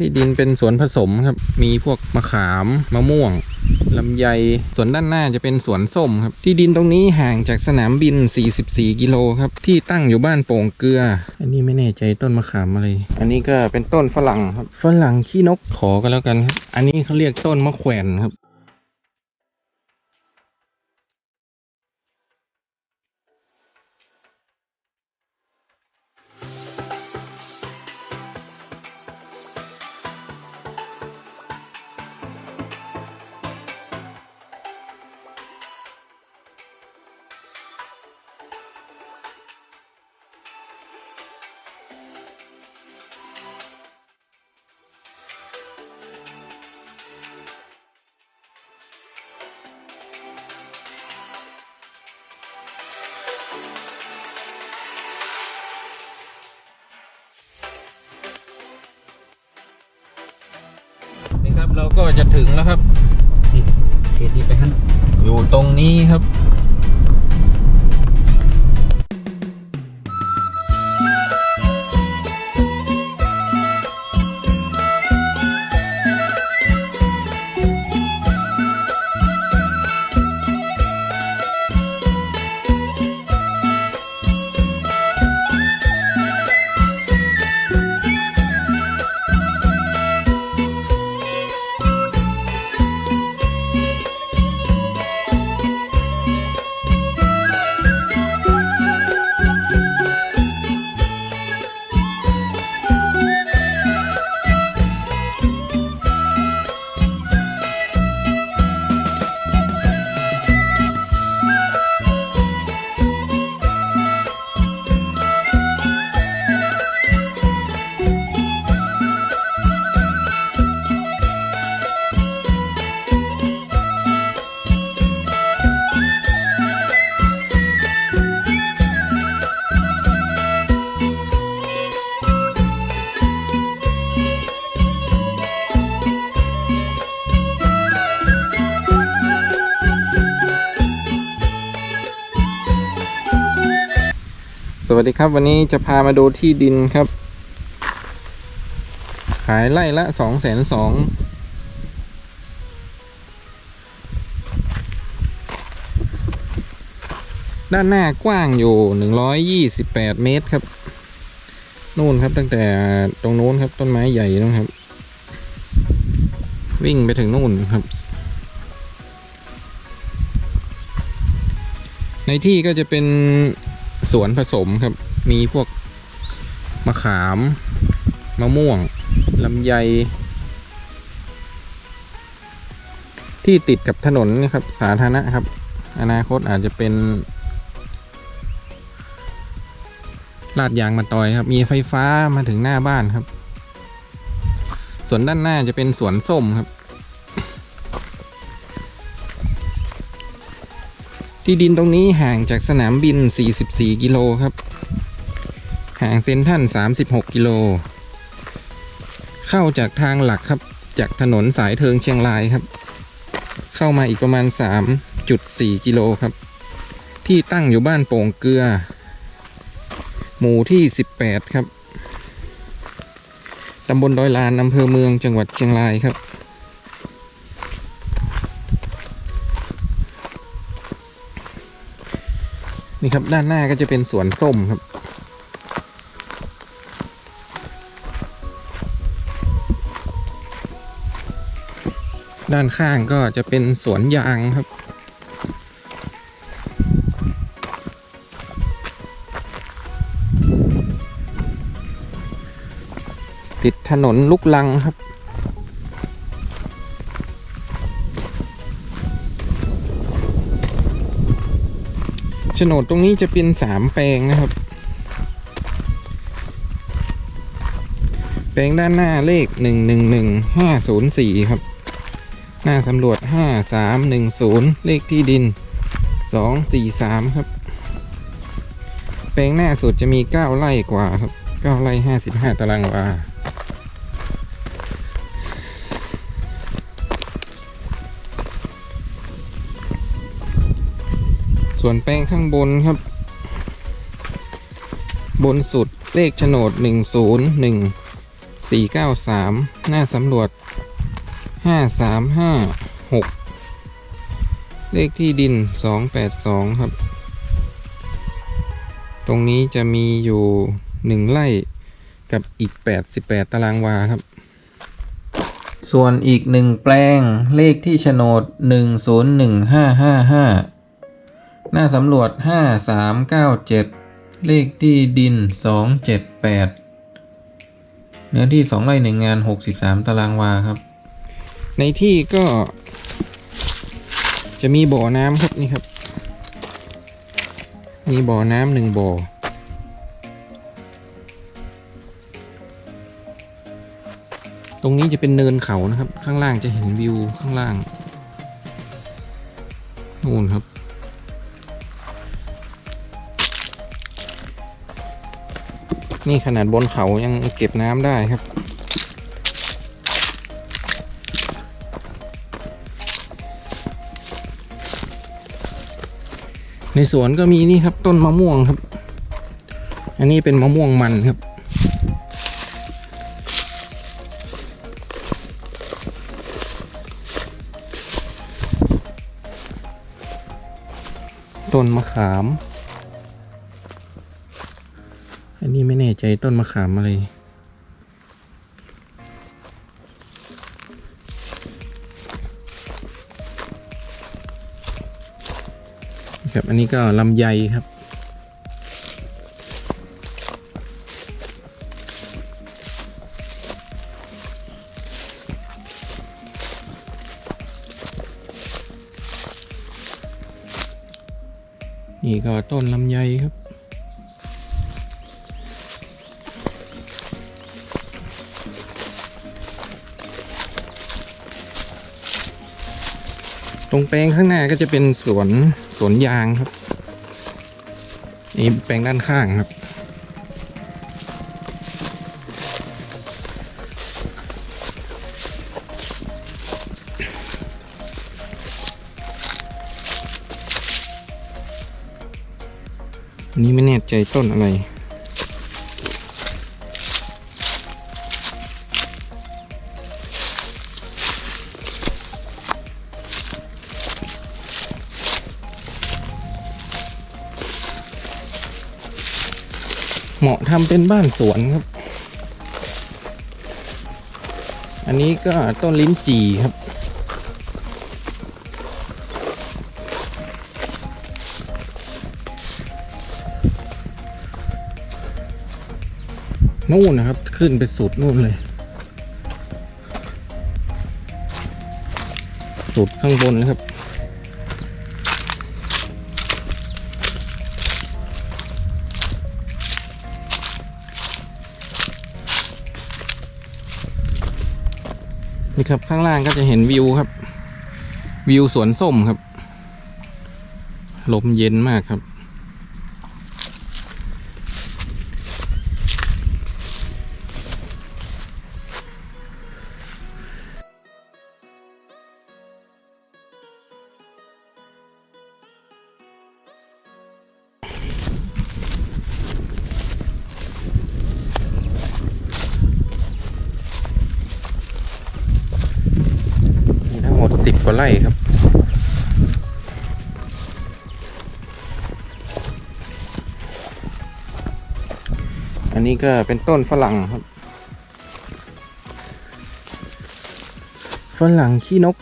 ที่ดินเป็นสวนผสมครับ มีพวกมะขามมะม่วงลำไยส่วนด้านหน้าจะเป็นสวนส้มครับ ที่ดินตรงนี้ห่างจากสนามบิน 44 กิโลครับ ที่ตั้งอยู่บ้านโป่งเกลือ อันนี้ไม่แน่ใจต้นมะขามอะไร อันนี้ก็เป็นต้นฝรั่งครับ ฝรั่งขี้นกขอกันแล้วกันครับ อันนี้เขาเรียกต้นมะแขวนครับ เราก็จะถึงแล้วครับนี่เขตนี้ไปขั้นอยู่ตรงนี้ครับ วัสดีครับ วันนี้จะพามาดูที่ดินครับ ขายไร่ละสองแสนสองด้านหน้ากว้างอยู่หนึ่งร้อยยี่สิบแปดเมตรครับ นู่นครับตั้งแต่ตรงนู้นครับต้นไม้ใหญ่นู่นครับ วิ่งไปถึงนู่นครับในที่ก็จะเป็น สวนผสมครับ มีพวกมะขาม มะม่วงลำไย ที่ติดกับถนนนะครับสาธารณะครับ อนาคตอาจจะเป็นลาดยางมาตอยครับ มีไฟฟ้ามาถึงหน้าบ้านครับ ส่วนด้านหน้าจะเป็นสวนส้มครับ ที่ดินตรงนี้ห่างจากสนามบิน 44 กิโลครับ ห่างเซนทัน36 กิโล เข้าจากทางหลักครับ จากถนนสายเทิงเชียงรายครับ เข้ามาอีกประมาณ 3.4 กิโลครับ ที่ตั้งอยู่บ้านโป่งเกลือ หมู่ที่ 18 ครับ ตำบลดอยลานอำเภอเมืองจังหวัดเชียงรายครับ นี่ครับด้านหน้าก็จะเป็นสวนส้มครับ ด้านข้างก็จะเป็นสวนยางครับ ติดถนนลูกลังครับ ฉนดตรงนี้จะเป็นสามแปลงนะครับ แปลงด้านหน้าเลขหนึ่งหนึ่งหนึ่งห้าศูนย์สี่ครับ หน้าสำรวจห้าสามหนึ่งศูนย์เลขที่ดินสองสี่สามครับ แปลงหน้าสุดจะมีเก้าไร่กว่าครับเก้าไร่ห้าสิบห้าตารางวา ส่วนแปลงข้างบนครับ บนสุดเลขโฉนดหนึ่งศูนย์หนึ่งสี่เก้าสามหน้าสำรวจห้าสามห้าหกเลขที่ดินสองแปดสองครับ ตรงนี้จะมีอยู่หนึ่งไร่กับอีก 88 ตารางวาครับ ส่วนอีกหนึ่งแปลงเลขที่โฉนด 101555 หน้าสำรวจ 5397 เลขที่ดิน 278 เนื้อที่ 2 ไร่หนึ่งงาน 63 ตารางวาครับ ในที่ก็ จะมีบ่อน้ำครับนี่ครับ มีบ่อน้ำหนึ่งบ่อ ตรงนี้จะเป็นเนินเขานะครับ ข้างล่างจะเห็นวิวข้างล่างนู่นครับ นี่ขนาดบนเขายังเก็บน้ำได้ครับ ในสวนก็มีนี่ครับต้นมะม่วงครับ อันนี้เป็นมะม่วงมันครับต้นมะขาม นนี้ไม่แน่ใจต้นมะขามอะไร ครับอันนี้ก็ลำไยครับนี่ก็ต้นลำไยครับ ตรงแปลงข้างหน้าก็จะเป็นสวนสวนยางครับ นี่แปลงด้านข้างครับนนี้ไม่แน่ใจต้นอะไร ทำเป็นบ้านสวนครับ อันนี้ก็ต้นลิ้นจี่ครับ นู่นนะครับ ขึ้นไปสุดนู่นเลย สุดข้างบนนะครับ นี่ครับข้างล่างก็จะเห็นวิวครับ วิวสวนส้มครับ ลมเย็นมากครับ สิบกว่าไร่ครับ อันนี้ก็เป็นต้นฝรั่งครับ ฝรั่งขี้นก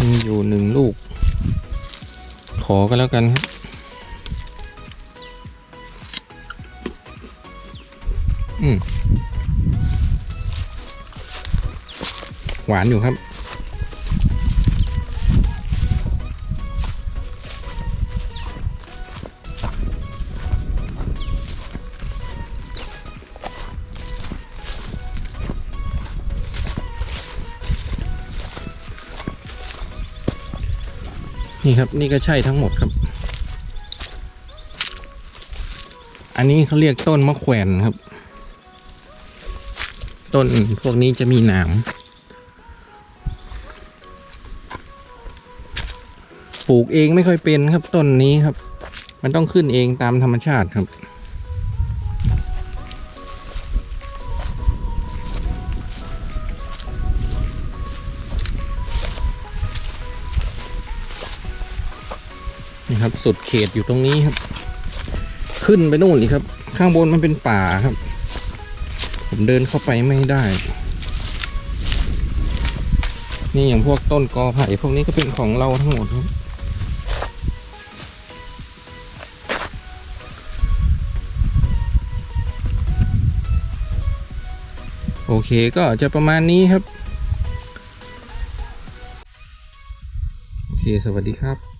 มีอยู่หนึ่งลูก ขอกันแล้วกันครับอืม หวานอยู่ครับนี่ครับนี่ก็ใช่ทั้งหมดครับ อันนี้เขาเรียกต้นมะแขวนครับ ต้นพวกนี้จะมีหนาม ปลูกเองไม่ค่อยเป็นครับต้นนี้ครับ มันต้องขึ้นเองตามธรรมชาติครับ นี่ครับสุดเขตอยู่ตรงนี้ครับ ขึ้นไปนู่นอีกครับ ข้างบนมันเป็นป่าครับ ผมเดินเข้าไปไม่ได้นี่อย่างพวกต้นกอไผ่พวกนี้ก็เป็นของเราทั้งหมดครับ โอเคก็จะประมาณนี้ครับ โอเค สวัสดีครับ